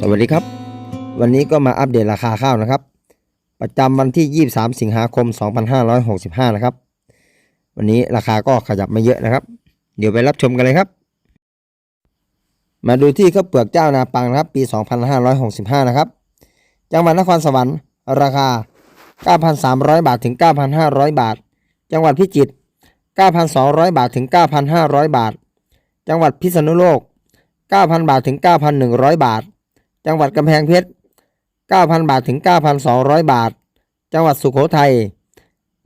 สวัสดีครับ วันนี้ก็มาอัปเดตราคาข้าวนะครับ ประจำวันที่ 23 สิงหาคม 2565 นะครับ วันนี้ราคาก็ขยับมาเยอะนะครับ เดี๋ยวไปรับชมกันเลยครับ มาดูที่ข้าวเปลือกเจ้านาปังนะครับ ปี 2565 นะครับ จังหวัดนครสวรรค์ราคา 9,300 บาทถึง 9,500 บาท จังหวัดพิจิตร 9,200 บาทถึง 9,500 บาท จังหวัดพิษณุโลก9,000 บาทถึง 9,100 บาท จังหวัดกำแพงเพชร 9,000 บาทถึง 9,200 บาท จังหวัดสุโขทัย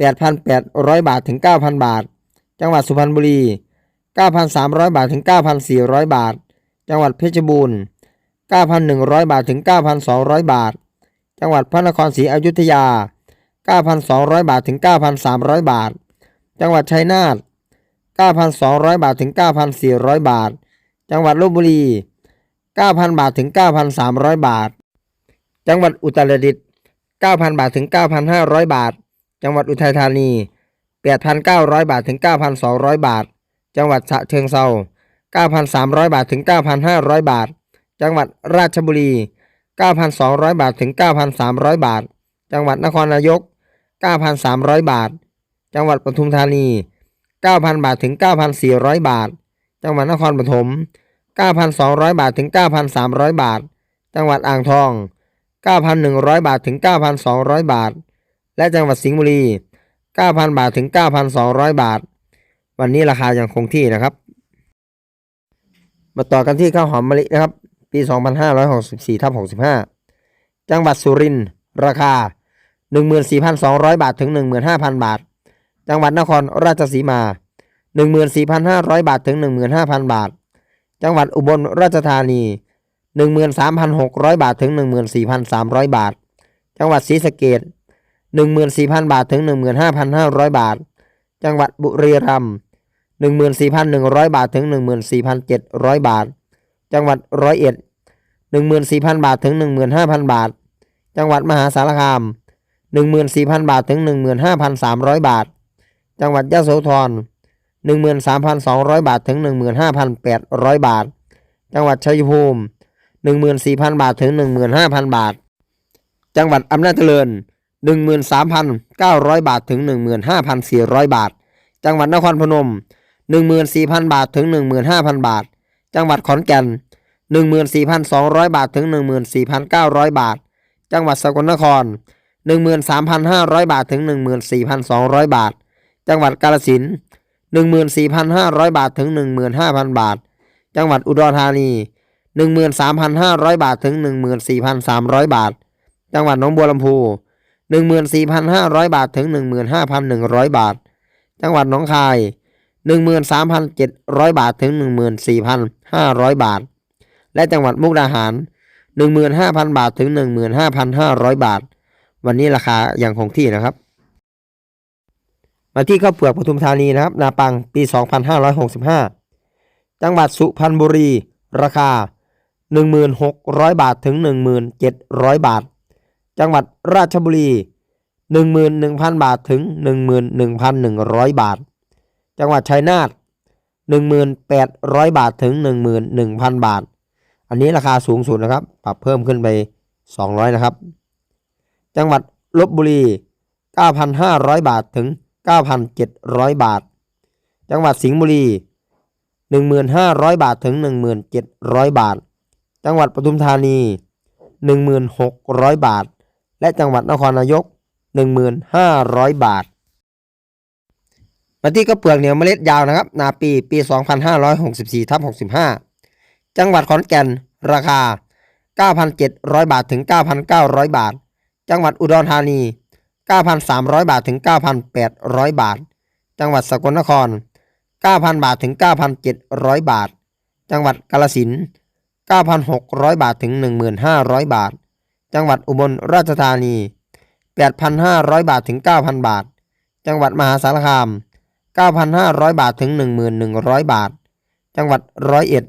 8,800 บาทถึง 9,000 บาท จังหวัดสุพรรณบุรี 9,300 บาทถึง 9,400 บาท จังหวัดเพชรบูรณ์ 9,100 บาทถึง 9,200 บาท จังหวัดพระนครศรีอยุธยา 9,200 บาทถึง 9,300 บาท จังหวัดชัยนาท9,200 บาทถึง 9,400 บาท จังหวัดลบบุรี 9,000 บาทถึง 9,300 บาท จังหวัดอุตรดิตถ์9,000 บาทถึง 9,500 บาท จังหวัดอุทัยธานี 8,900 บาทถึง 9,200 บาท จังหวัดฉะเชิงเทรา9,300 บาทถึง 9,500 บาท จังหวัดราชบุรี 9,200 บาทถึง 9,300 บาท จังหวัดนครนายก 9,300 บาท จังหวัดปทุมธานี 9,000 บาทถึง 9,400 บาท จังหวัดนครปฐม 9,200 บาทถึง 9,300 บาท จังหวัดอ่างทอง 9,100 บาทถึง 9,200 บาท และจังหวัดสิงห์บุรี 9,000 บาทถึง 9,200 บาท วันนี้ราคายังคงที่นะครับ มาต่อกันที่ข้าวหอมมะลินะครับ ปี 2564ทับ65 จังหวัดสุรินทร์ราคา 14,200 บาทถึง 15,000 บาท จังหวัดนครราชสีมา 14,500 บาทถึง 15,000 บาท จังหวัดอุบลราชธานี 13,600 บาทถึง 14,300 บาท จังหวัดศรีสะเกษ14,000 บาทถึง 15,500 บาท จังหวัดบุรีรัมย์14,100 บาทถึง 14,700 บาท จังหวัดร้อยเอ็ด14,000 บาทถึง 15,000 บาท จังหวัดมหาสารคาม 14,000 บาทถึง 15,300 บาท จังหวัดยะโสธร 13,200 บาทถึง 15,800 บาท จังหวัดชัยภูมิ 14,000 บาทถึง 15,000 บาท จังหวัดอำนาจเจริญ 13,900 บาทถึง 15,400 บาท จังหวัดนครพนม 14,000 บาทถึง 15,000 บาท จังหวัดขอนแก่น 14,200 บาทถึง 14,900 บาท จังหวัดสกลนคร 13,500 บาทถึง 14,200 บาท จังหวัดกาฬสินธุ์ 14,500 บาทถึง 15,000 บาท จังหวัดอุดรธานี 13,500 บาทถึง 14,300 บาท จังหวัดหนองบัวลำพู 14,500 บาทถึง 15,100 บาท จังหวัดหนองคาย 13,700 บาทถึง 14,500 บาท และจังหวัดมุกดาหาร 15,000 บาทถึง 15,500 บาท วันนี้ราคาอยังคงที่นะครับ มาที่ข้าวเปลือกปทุมธานีนะครับนาปังปี 2565 จังหวัดสุพรรณบุรี ราคา 1,600 บาทถึง 1,700 บาท จังหวัดราชบุรี 11,000 บาทถึง 11,100 บาท จังหวัดชัยนาท1,800 บาทถึง 11,000 บาท อันนี้ราคาสูงสุดนะครับ ปรับเพิ่มขึ้นไป 200 นะครับ จังหวัดลบบุรี 9,500 บาทถึง 9,700 บาท จังหวัดสิงห์บุรี 1,500 บาทถึง 1,700 บาท จังหวัดปทุมธานี 1,600 บาท และจังหวัดนครนายก 1,500 บาท มาที่ข้าวเปลือกเหนียวเมล็ดยาวนะครับ นาปีปี 2564ทับ65 จังหวัดขอนแก่นราคา 9,700 บาทถึง 9,900 บาท จังหวัดอุดรธานี 9,300 บาทถึง 9,800 บาท จังหวัดสกลนคร 9,000 บาทถึง 9,700 บาท จังหวัดกาฬสินธุ์9,600 บาทถึง 1,500 บาท จังหวัดอุบลราชธานี 8,500 บาทถึง 9,000 บาท จังหวัดมหาสารคาม 9,500 บาทถึง 1,100 บาท จังหวัดร้อยเอ็ด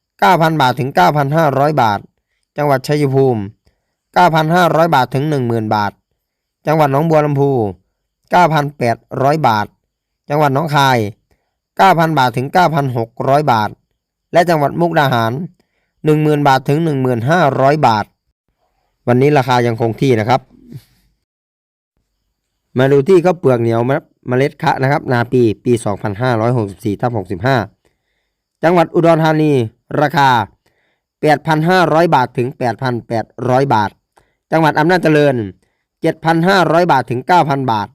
9,000 บาทถึง 9,500 บาท จังหวัดชัยภูมิ 9,500 บาทถึง 10,000 บาท จังหวัดหนองบัวลำพู 9,800 บาท จังหวัดหนองคาย 9,000 บาทถึง 9,600 บาท และจังหวัดมุกดาหาร 10,000 บาทถึง 1,500 บาท วันนี้ราคายังคงที่นะครับ มาดูที่ข้าวเปลือกเหนียวเมล็ดคะนะครับ นาปีปี 2564ทับ65 จังหวัดอุดรธานี ราคา 8,500 บาทถึง 8,800 บาท จังหวัดอำนาจเจริญ 7,500 บาทถึง 9,000 บาท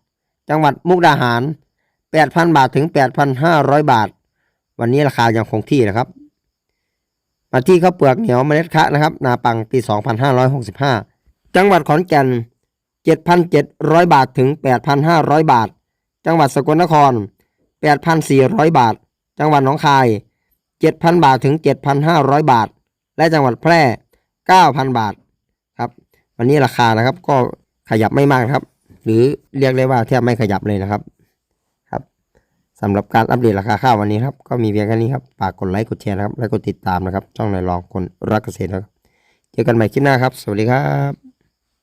จังหวัดมุกดาหาร 8,000 บาทถึง 8,500 บาท วันนี้ราคายังคงที่นะครับ มาที่ข้าวเปลือกเหนียวเมล็ดคะนะครับ นาปังปี 2565 จังหวัดขอนแก่น 7,700 บาทถึง 8,500 บาท จังหวัดสกลนคร 8,400 บาท จังหวัดหนองคาย 7,000 บาทถึง 7,500 บาท และจังหวัดแพร่ 9,000 บาทครับ วันนี้ราคานะครับก็ ขยับไม่มากครับ หรือเรียกได้ว่าแทบไม่ขยับเลยนะครับ ครับสำหรับการอัปเดตราคาข้าววันนี้ครับ ก็มีเพียงแค่นี้ครับฝากกดไลค์กดแชร์นะครับ และกดติดตามนะครับช่องในรองคนรักเกษตรนะครับเจอกันใหม่คลิปหน้าครับ สวัสดีครับ